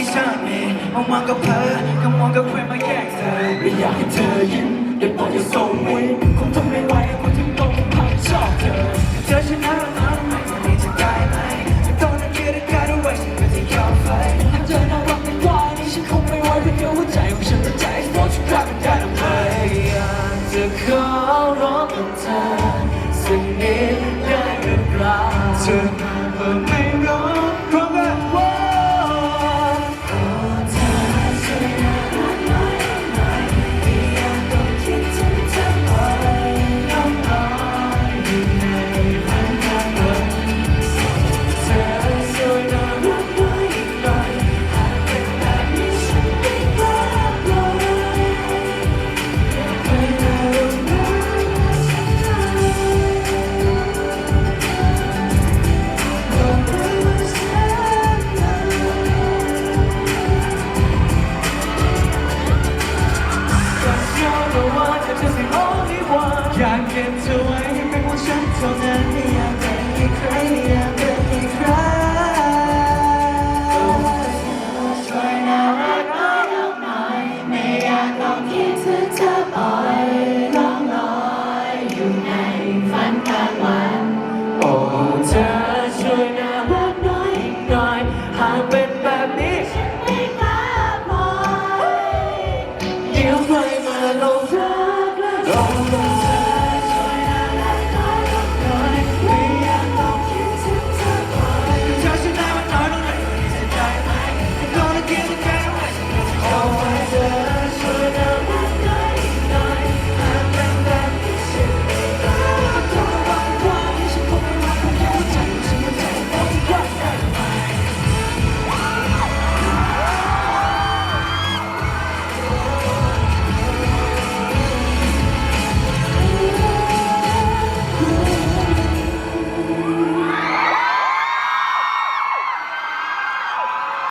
ได้ชาตินี้มองมองก็เพ้อก็มองก็แควมาแยกเธอไม่อยากให้เธอยิ้มได้บอกอย่าส่งวิคงทำไม่ไหวคนที่ต้องพังชอบเธอเธอชนะแล้วไม่จะมีจะได้ไหมตอนนั้นเกิดการอะไรฉันก็จะยอมไปถ้าเธอน่ารักในกว่านี้ฉันคงไม่ไหวเพียงแค่หัวใจของฉันจะใจฟอร์ชูกลายเป็นได้หรือไม่อยากจะขอร้องกับเธอสักนิดได้หรือเปล่าเธอเพื่อไม่าก